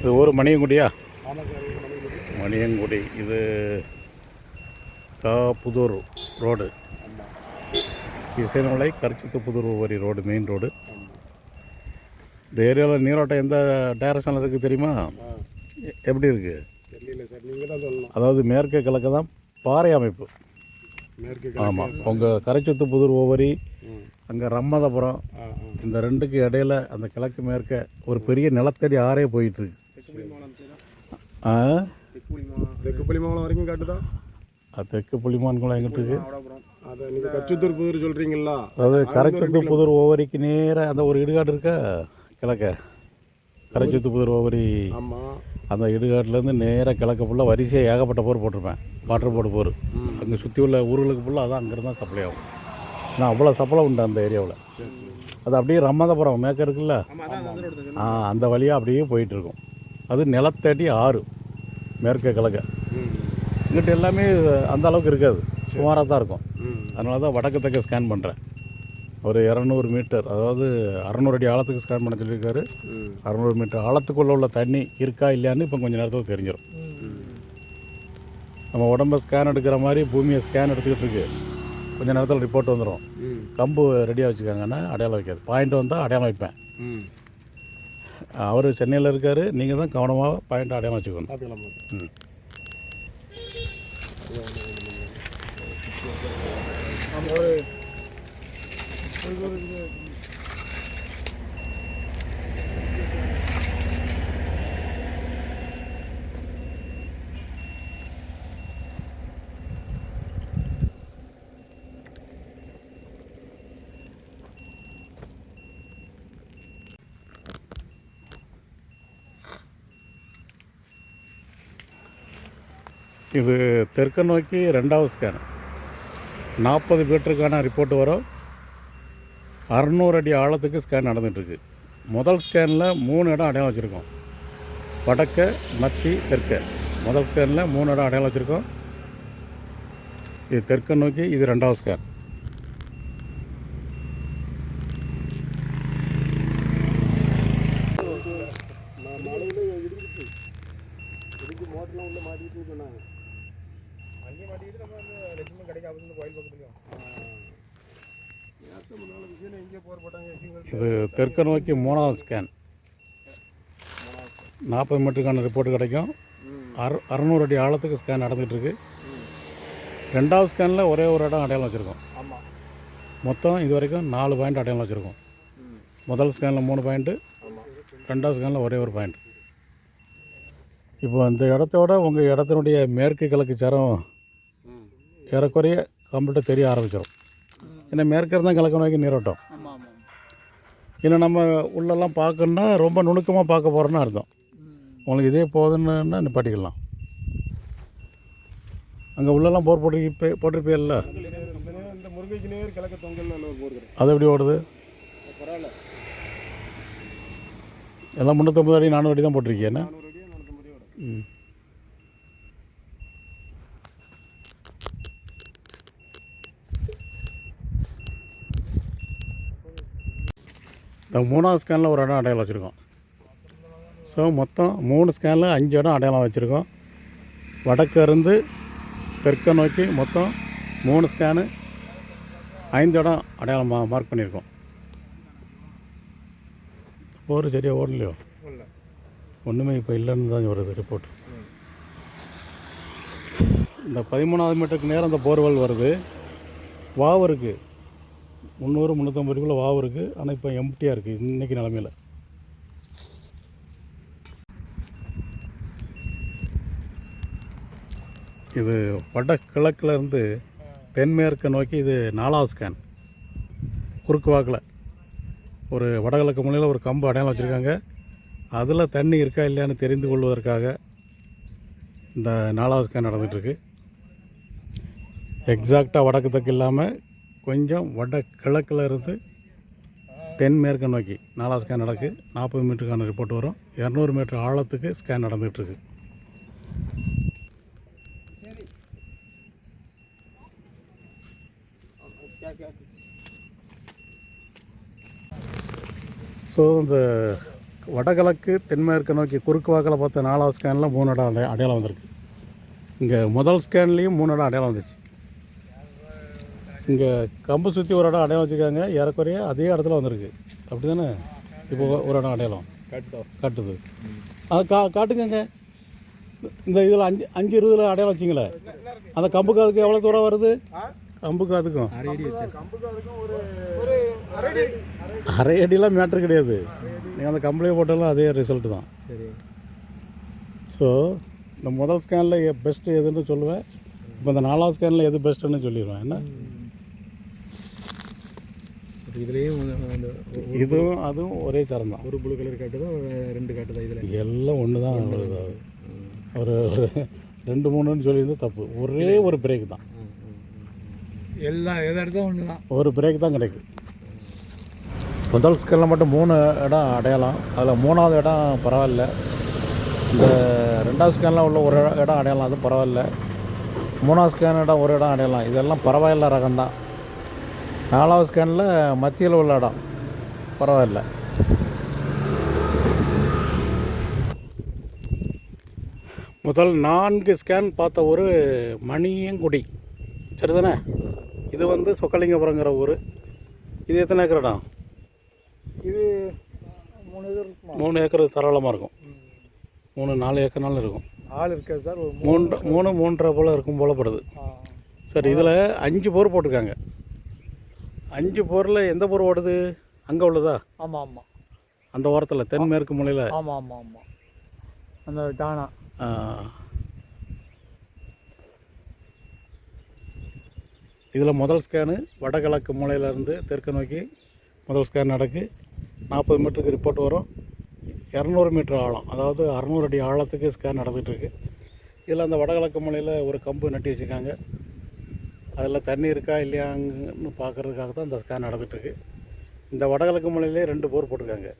இது ஒரு மணியங்குடியா? இது மணியங்குடி. இது காப்புதூர் ரோடு. ஆமாம் இசைமலை கரிச்சித்து புதூர் வரி ரோடு மெயின் ரோடு. இந்த ஏரியாவில் நீரோட்டம் எந்த டைரக்ஷனில் இருக்குது தெரியுமா? எப்படி இருக்குது அதாவது மேற்கு கிழக்கு தான் பாறை அமைப்பு. ஆமாம் உங்கள் கரைச்சுத்து புதூர் ஓவரி அங்கே ரம்மதபுரம் இந்த ரெண்டுக்கு இடையில அந்த கிழக்கு மேற்க ஒரு பெரிய நிலத்தடி ஆறே போயிட்டுருக்கு தெற்கு புலிமங்கலம் வரைக்கும் காட்டுதா? தெற்கு புலிமான் குளம் எங்கிட்டு இருக்கு அதை நீங்கள் கச்சத்தூர் புதூர் சொல்கிறீங்களா அதாவது கரைச்சுத்து புதூர் ஓவரிக்கு நேராக அந்த ஒரு இடுகாடு இருக்கா? கிழக்க. கரைச்சுத்து புதூர் ஓவரி. ஆமாம் அந்த இடுகாட்டிலேருந்து நேராக கிழக்க ஃபுல்லாக வரிசையாக ஏகப்பட்ட போர் போட்டிருப்பேன். Water board bore. அங்கே சுற்றி உள்ள ஊர்களுக்கு ஃபுல்லாக அதான் அங்கேருந்து தான் சப்ளை ஆகும். நான் அவ்வளோ சப்ளை உண்டு அந்த ஏரியாவில். அது அப்படியே ரம்மதபுரம் மேற்க இருக்குல்ல? ஆ அந்த வழியாக அப்படியே போயிட்டுருக்கும் அது நிலத்தடி ஆறு மேற்க கிழக்க. இங்கிட்ட எல்லாமே அந்த அளவுக்கு இருக்காது. சுமாராக தான் இருக்கும். அதனால தான் வடக்கு தெற்க ஸ்கேன் பண்ணுறேன் ஒரு இரநூறு மீட்டர் அதாவது அறநூறு அடி ஆழத்துக்கு ஸ்கேன் பண்ண சொல்லியிருக்காரு. அறநூறு மீட்டர் ஆழத்துக்குள்ளே உள்ள தண்ணி இருக்கா இல்லையான்னு இப்போ கொஞ்சம் நேரத்தில் தெரிஞ்சிடும் நம்ம உடம்ப ஸ்கேன் எடுக்கிற மாதிரி பூமியை ஸ்கேன் எடுத்துக்கிட்டு இருக்கு. கொஞ்சம் நேரத்தில் ரிப்போர்ட் வந்துடும் கம்பு ரெடியாக வச்சுக்காங்கன்னா அடையாளம் வைக்காது. பாயிண்ட் வந்தால் அடையாளம் வைப்பேன். அவர் சென்னையில் இருக்கார். நீங்கள் தான் கவனமாக பாயிண்ட் அடையாளம் வச்சுக்கணும். பார்த்துக்கலாம் பார்த்து ம். இது தெற்கு நோக்கி ரெண்டாவது ஸ்கேன் நாற்பது மீட்டருக்கான ரிப்போர்ட் வரும். அறநூறு அடி ஆழத்துக்கு ஸ்கேன் நடந்துகிட்ருக்கு முதல் ஸ்கேனில் மூணு இடம் அடையாளம் வச்சுருக்கோம். வடக்க மத்தி தெற்க. முதல் ஸ்கேனில் மூணு இடம் அடையாளம் வச்சுருக்கோம். இது தெற்க நோக்கி இது ரெண்டாவது ஸ்கேன் நான் உள்ள சொன்னாங்க அங்கே மாட்டிக்கிட்டு நம்ம வந்து லட்சுமி கடைக்கு அப்படின்னு கோயில் பக்கத்துலையும் இது தெற்க நோக்கி மூணாவது ஸ்கேன். நாற்பது மீட்டருக்கான ரிப்போர்ட் கிடைக்கும். அற அறநூறு அடி ஆழத்துக்கு ஸ்கேன் நடந்துகிட்டு இருக்கு. ரெண்டாவது ஸ்கேனில் ஒரே ஒரு இடம் அடையாளம் வச்சுருக்கோம். மொத்தம் இது வரைக்கும் நாலு பாயிண்ட் அடையாளம் வச்சுருக்கோம். முதல் ஸ்கேனில் மூணு பாயிண்ட்டு ரெண்டாவது ஸ்கேனில் ஒரே ஒரு பாயிண்ட் இப்போ அந்த இடத்தோட உங்கள் இடத்தினுடைய மேற்கு கிழக்கு சரம் ஏறக்குறைய கம்ப்ளீட்டாக தெரிய ஆரம்பிச்சிடும் ஏன்னா மேற்கு இருந்தால் கிழக்கு நோக்கி நீரோட்டம். இன்னும் ஏன்னா நம்ம உள்ளெல்லாம் பார்க்கணுன்னா ரொம்ப நுணுக்கமாக பார்க்க போகிறோன்னு அர்த்தம். உங்களுக்கு இதே போதுன்னா நிப்பாட்டிக்கலாம். அங்கே உள்ளெல்லாம் போர் போட்டிருப்பே போட்டிருப்பேல்ல அது எப்படி ஓடுது? எல்லாம் முந்நூற்றம்பது அடி நானூறு அடி தான் போட்டிருக்கீங்க என்ன? ம். இந்த மூணாவது ஸ்கேனில் ஒரு இடம் அடையாளம் வச்சுருக்கோம். ஸோ மொத்தம் மூணு ஸ்கேனில் அஞ்சு இடம் அடையாளம் வச்சுருக்கோம். வடக்கருந்து தெற்கை நோக்கி மொத்தம் மூணு ஸ்கேனு ஐந்து இடம் அடையாளம் மா மார்க் பண்ணியிருக்கோம். போர் சரியாக ஓடலையோ? ஒன்றுமே இப்போ இல்லைன்னு தான் வருது ரிப்போர்ட் இந்த பதிமூணாவது மீட்டருக்கு நேரம் இந்த போர்வெல் வருது. வாவு இருக்குது முந்நூறு முந்நூற்றம்பது ரூபாய்க்குள்ள வாவு இருக்குது ஆனால் இப்போ எம்டியாக இருக்குது இன்றைக்கி நிலமையில். இது வட இருந்து தென்மேற்கு நோக்கி இது நாலாவது ஸ்கேன் குறுக்கு வாக்கில். ஒரு வடகிழக்கு மூலையில் ஒரு கம்பு அடையாளம் வச்சுருக்காங்க. அதில் தண்ணி இருக்கா இல்லையான்னு தெரிந்து கொள்வதற்காக இந்த நாலாவது ஸ்கேன் நடந்துகிட்ருக்கு எக்ஸாக்டாக வடக்கு தக்கு இல்லாமல் கொஞ்சம் வட கிழக்கில் இருந்து தென்மேற்கு நோக்கி நாலாவது ஸ்கேன் நடக்கு. நாற்பது மீட்டருக்கான ரிப்போர்ட் வரும். இரநூறு மீட்டர் ஆழத்துக்கு ஸ்கேன் நடந்துகிட்ருக்கு ஸோ இந்த வடகிழக்கு தென்மேற்கு நோக்கி குறுக்கு வாக்கில் பார்த்த நாலாவது ஸ்கேனில் மூணு இடம் அடையாளம் வந்திருக்கு. இங்கே முதல் ஸ்கேன்லேயும் மூணு இடம் அடையாளம் வந்துச்சு. இங்கே கம்பு சுற்றி ஒரு இடம் அடையாளம் வச்சுருக்காங்க. ஏறக்குறைய அதே இடத்துல வந்திருக்கு. அப்படி தானே இப்போ ஒரு இடம் அடையாளம். கட்டுதோ? காட்டுது. அது கா காட்டுங்கங்க. இந்த இதில் அஞ்சு அஞ்சு இருபதில் அடையாளம் வச்சிங்களே? அந்த கம்புக்கு அதுக்கு எவ்வளோ தூரம் வருது? கம்புக்கு அதுக்கும் அரை அடிலாம் மேட்ரு கிடையாது. நீங்கள் அந்த கம்பளியை போட்டாலும் அதே ரிசல்ட்டு தான். சரி. ஸோ இந்த முதல் ஸ்கேனில் பெஸ்ட்டு எதுன்னு சொல்லுவேன். இப்போ இந்த நாலாவது ஸ்கேனில் எது பெஸ்ட்டுன்னு சொல்லிடுவேன். என்ன? இதுலேயும் இதுவும் அதுவும் ஒரே சரம் தான். ஒரு ப்ளூ கலர் காட்டு தான் ரெண்டு காட்டு தான் இதில்? எல்லாம் ஒன்று தான் ஒரு ஒரு ரெண்டு மூணுன்னு சொல்லியிருந்தா தப்பு. ஒரே ஒரு பிரேக் தான். எல்லாம் எதை எடுத்தால் ஒன்று தான் ஒரு பிரேக் தான் கிடைக்கும். முதல் ஸ்கேனில் மட்டும் மூணு இடம் அடையாளம் அதில் மூணாவது இடம் பரவாயில்ல. இந்த ரெண்டாவது ஸ்கேனில் உள்ள ஒரு இடம் அடையாளம் அது பரவாயில்ல. மூணாவது ஸ்கேன் இடம் ஒரு இடம் அடையாளம் இதெல்லாம் பரவாயில்ல ரகம் தான் நாலாவது ஸ்கேனில் மத்தியில் உள்ள இடம். பரவாயில்ல. முதல் நான்கு ஸ்கேன் பார்த்த ஒரு மணியங்குடி. சரிதானே? இது வந்து சொக்கலிங்கபுரங்கிற ஊர். இது எத்தனை ஏக்கர் இடம்? இது மூணு இருக்குமா? மூணு ஏக்கர் தாராளமாக இருக்கும். மூணு நாலு ஏக்கர்னாலும் இருக்கும். ஆள் இருக்காது சார்? ஒரு மூன்று மூணு மூன்றரை போல் இருக்கும் போல படுது. சரி இதில் அஞ்சு போர் போட்டிருக்காங்க. அஞ்சு போரில் எந்த போர் ஓடுது? அங்கே உள்ளதா? ஆமாம் ஆமாம் அந்த ஓரத்தில் தென்மேற்கு மூலையில் ஆமாம் ஆமாம் ஆமாம் அந்த டானா. இதில் முதல் ஸ்கேனு வடகிழக்கு மூலையிலேருந்து தெற்கு நோக்கி முதல் ஸ்கேன் நடக்கு. நாற்பது மீட்டருக்கு ரிப்போர்ட் வரும். இரநூறு மீட்டர் ஆழம் அதாவது அறநூறு அடி ஆழத்துக்கு ஸ்கேன் நடந்துகிட்டு இருக்கு. இதில் அந்த வடகிழக்கு மூலையில் ஒரு கம்பு நட்டி வச்சுருக்காங்க. அதில் தண்ணி இருக்கா இல்லையாங்கன்னு பார்க்குறதுக்காக தான் இந்த ஸ்கேன் நடந்துகிட்ருக்கு. இந்த வடகிழக்கு மலையிலே ரெண்டு போர் போட்டிருக்காங்க.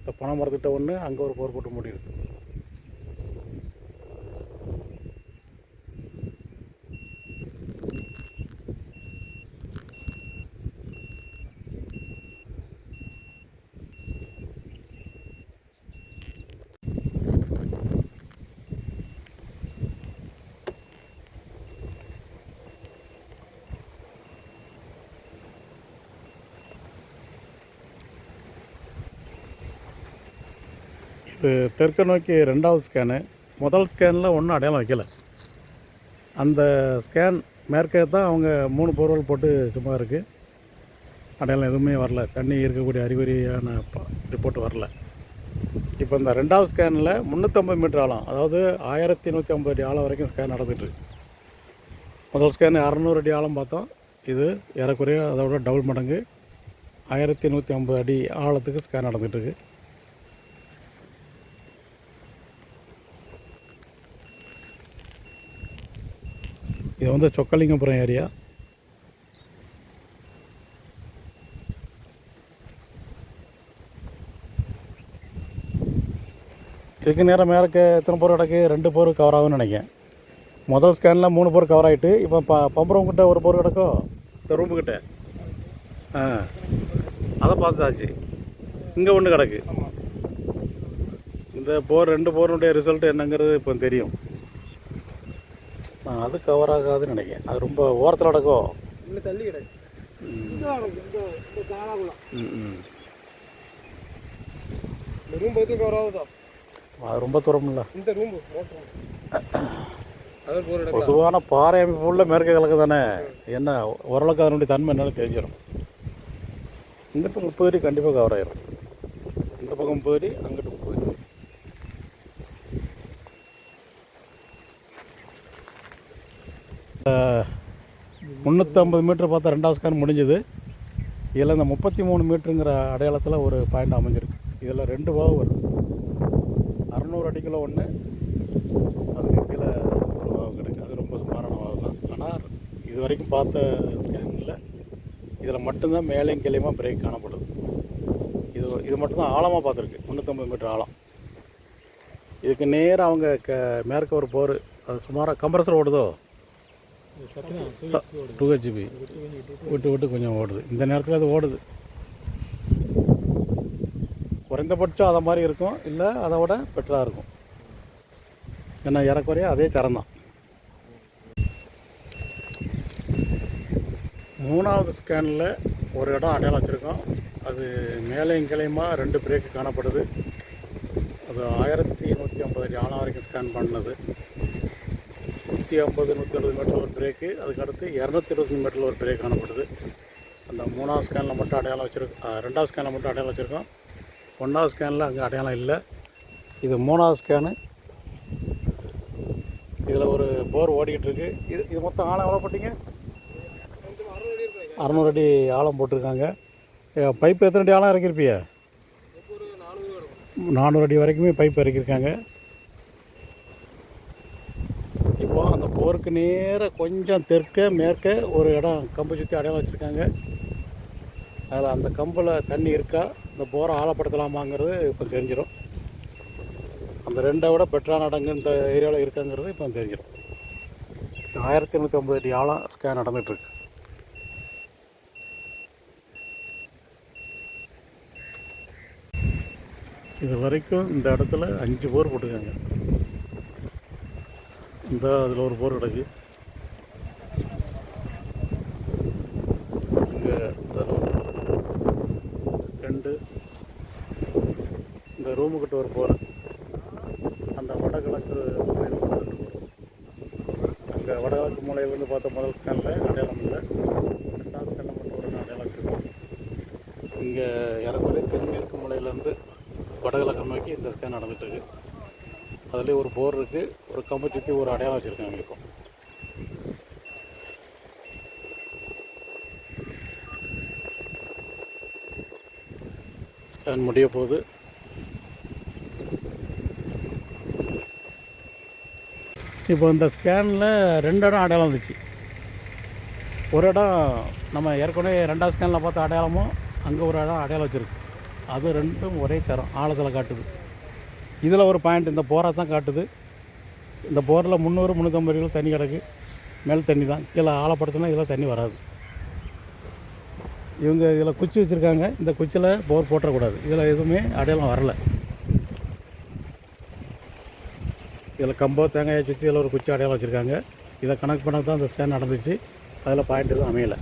இந்த பனை மரத்துக்கிட்ட ஒன்று அங்கே ஒரு போர் போட்டு மூடி இருக்குது இது தெற்கு நோக்கி ரெண்டாவது ஸ்கேனு முதல் ஸ்கேனில் ஒன்றும் அடையாளம் வைக்கல. அந்த ஸ்கேன் மேற்கே தான் அவங்க மூணு போர்வல் போட்டு சும்மா இருக்குது அடையாளம் எதுவுமே வரல. தண்ணி இருக்கக்கூடிய அறிகுறியான ரிப்போர்ட் வரல. இப்போ இந்த ரெண்டாவது ஸ்கேனில் முந்நூற்றம்பது மீட்டர் ஆழம் அதாவது ஆயிரத்தி நூற்றி ஐம்பது அடி ஆழம் வரைக்கும் ஸ்கேன் நடந்துகிட்ருக்கு முதல் ஸ்கேன் அறநூறு அடி ஆழம் பார்த்தோம். இது ஏறக்குறைய அதோட டபுள் மடங்கு. ஆயிரத்தி நூற்றி ஐம்பது அடி ஆழத்துக்கு ஸ்கேன் நடந்துகிட்ருக்கு இது வந்து சொக்கலிங்கபுரம் ஏரியா. இதுக்கு நேரம் மேற்கு எத்தனை போர் கிடக்கு? ரெண்டு போர் கவர் ஆகும்னு நினைக்கிறேன். முதல் ஸ்கேனில் மூணு போர் கவர் ஆகிட்டு இப்போ ப பம்பரம் கிட்ட ஒரு போர் கிடக்கோ? இந்த ரூமுக்கிட்ட கிட்ட ஆ. அதை பார்த்தாச்சு. இங்கே ஒன்று கிடக்கு. இந்த போர் ரெண்டு போருடைய ரிசல்ட் என்னங்கிறது இப்போ தெரியும். ஆ, அது கவர் ஆகாதுன்னு நினைக்கிறேன். அது ரொம்ப ஓரத்தில் நடக்கும் தள்ளி கிடக்கு. இந்த இந்த இந்த இந்த ரூம் கவர் ஆகுதா? அது ரொம்ப தூரம் இந்த ரூம் பொதுவான பாறை அமைப்பு உள்ள மேற்கு கிழக்கு தானே. என்ன ஓரளவுக்கு அதனுடைய தன்மை என்னன்னு தெரிஞ்சிடும் இங்கிட்ட முப்பது அடி கண்டிப்பாக கவர் ஆயிரும். இந்த பக்கம் அடி அங்கிட்டு முப்பது அடி முந்நூற்றம்பது மீட்ரு பார்த்தா ரெண்டாவது ஸ்கேன் முடிஞ்சது. இதில் இந்த முப்பத்தி மூணு மீட்டருங்கிற அடையாளத்தில் ஒரு பாயிண்ட் அமைஞ்சிருக்கு. இதில் ரெண்டு வாவு வருது. அறநூறு அடிக்குள்ள ஒன்று அதுக்கு கீழே ஒரு வாவு கிடைக்கும் அது ரொம்ப சுமாரான வாவு தான். ஆனால் இது வரைக்கும் பார்த்த ஸ்கேனில் இதில் மட்டும்தான் மேலேயும் கீழேயுமா பிரேக் காணப்படுது. இது இது மட்டும்தான் ஆழமாக பார்த்துருக்கு. முந்நூற்றம்பது மீட்டர் ஆழம். இதுக்கு நேராக அவங்க க மேற்க ஒரு போர் அது சுமாராக கம்ப்ரஸர் ஓடுதோ? டூ ஹெச்பி விட்டு விட்டு கொஞ்சம் ஓடுது. இந்த நேரத்தில் அது ஓடுது. குறைந்தபட்சம் அதை மாதிரி இருக்கும். இல்லை அதை விட பெட்டராக இருக்கும். ஏன்னா ஏறக்குறைய அதே சரம் தான். மூணாவது ஸ்கேனில் ஒரு இடம் அடையாளம் வச்சுருக்கோம். அது மேலையும் கிளையுமா ரெண்டு பிரேக்கு காணப்படுது. அது ஆயிரத்தி நூற்றி ஐம்பது அடி ஆழம் வரைக்கும் ஸ்கேன் பண்ணது. நூற்றி ஐம்பது நூற்றி அறுபது மீட்டர் ஒரு பிரேக்கு அதுக்கடுத்து இரநூத்தி இருபது மீட்டரில் ஒரு பிரேக் காணப்படுது. அந்த மூணாவது ஸ்கேனில் மட்டும் அடையாளம் வச்சுருக்கோம் ரெண்டாவது ஸ்கேனில் மட்டும் அடையாளம் வச்சுருக்கோம். ஒன்றாவது ஸ்கேனில் அங்கே அடையாளம் இல்லை. இது மூணாவது ஸ்கேனு இதில் ஒரு போர் ஓடிக்கிட்டு இருக்குது இது இது மொத்தம் ஆழம் எவ்வளோ போட்டிங்க? அறநூறு அடி ஆழம் போட்டிருக்காங்க. பைப் எத்தனை அடி ஆழம் இறக்கிருப்பியா நானூறு நானூறு அடி வரைக்குமே பைப் இறக்கியிருக்காங்க இப்போ அந்த நேராக கொஞ்சம் தெற்க மேற்க ஒரு இடம் கம்பு சுற்றி அடையாளம் வச்சுருக்காங்க. அதில் அந்த கம்பில் தண்ணி இருக்கா? இந்த போரை ஆழப்படுத்தலாமாங்கிறது இப்போ தெரிஞ்சிடும் அந்த ரெண்டை விட பெட்டரான இடங்கு இந்த ஏரியாவில் இருக்குங்கிறது இப்போ தெரிஞ்சிடும் ஆயிரத்தி எண்ணூற்றி ஐம்பது அடி ஆழம் ஸ்கேன் நடந்துகிட்ருக்கு இது வரைக்கும் இந்த இடத்துல அஞ்சு போர் போட்டிருக்காங்க. இந்த அதில் ஒரு போர் கிடக்கு. இங்கே ரெண்டு. இந்த ரூமுக்கிட்ட ஒரு போர். அந்த வடகிழக்கு அங்கே வடகிழக்கு மூலையிலேருந்து பார்த்த முதல் ஸ்கேனில் அடையாளம் இல்லை. ரெண்டாவது ஸ்கேனில் மட்டும் ஒரு அடையாளம் வச்சுருக்கோம் இங்கே இறக்குறைய தென்மேற்கு மூலையிலேருந்து வடகிழக்கு நோக்கி இந்த ஸ்கேன் நடந்துகிட்டு இருக்குது அதுலேயே ஒரு போர் இருக்குது ஒரு கம்பை சுற்றி ஒரு அடையாளம் வச்சுருக்காங்க இப்போ. ஸ்கேன் முடிய போகுது. இப்போ இந்த ஸ்கேனில் ரெண்டு இடம் அடையாளம் வந்துச்சு. ஒரு இடம் நம்ம ஏற்கனவே ரெண்டாவது ஸ்கேனில் பார்த்த அடையாளமும் அங்கே ஒரு இடம் அடையாளம் வச்சுருக்கு. அது ரெண்டும் ஒரே சரம் ஆழத்தில் காட்டுது. இதில் ஒரு பாயிண்ட் இந்த போரை தான் காட்டுது. இந்த போரில் முந்நூறு முந்நூற்றம்பது கிலோ தண்ணி கிடக்கு. மேல் தண்ணி தான். கீழே ஆழப்படுத்தினா இதில் தண்ணி வராது. இவங்க இதில் குச்சி வச்சுருக்காங்க. இந்த குச்சியில் போர் போட்டுறக்கூடாது இதில் எதுவுமே அடையாளம் வரல. இதில் கம்போ தேங்காயை சுற்றி இதில் ஒரு குச்சி அடையாளம் வச்சுருக்காங்க. இதை கணக்கு பண்ண தான் அந்த ஸ்கேன் நடந்துச்சு. அதில் பாயிண்ட் எதுவும் அமையலை.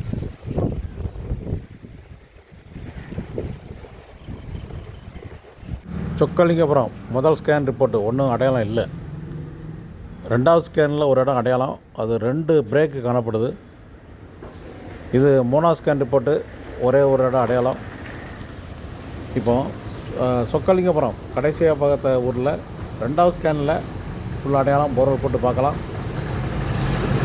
சொக்கலிங்கபுரம். முதல் ஸ்கேன் ரிப்போர்ட்டு ஒன்றும் அடையாளம் இல்லை. ரெண்டாவது ஸ்கேனில் ஒரு இடம் அடையாளம். அது ரெண்டு பிரேக்கு காணப்படுது. இது மூணாவது ஸ்கேன் ரிப்போர்ட்டு ஒரே ஒரு இடம் அடையாளம். இப்போ சொக்கலிங்கபுரம் கடைசியாக பக்கத்த ஊரில் ரெண்டாவது ஸ்கேனில் ஃபுல் அடையாளம் போர்வல் போட்டு பார்க்கலாம்.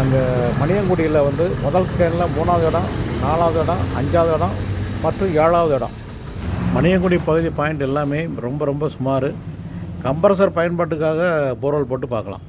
அங்கே மணியங்குடியில் வந்து முதல் ஸ்கேனில் மூணாவது இடம் நாலாவது இடம் அஞ்சாவது இடம் மற்றும் ஏழாவது இடம். மணியங்குடி பகுதி பாயிண்ட் எல்லாமே ரொம்ப ரொம்ப சுமார். கம்ப்ரஸர் பயன்பாட்டுக்காக போர்வெல் போட்டு பார்க்கலாம்.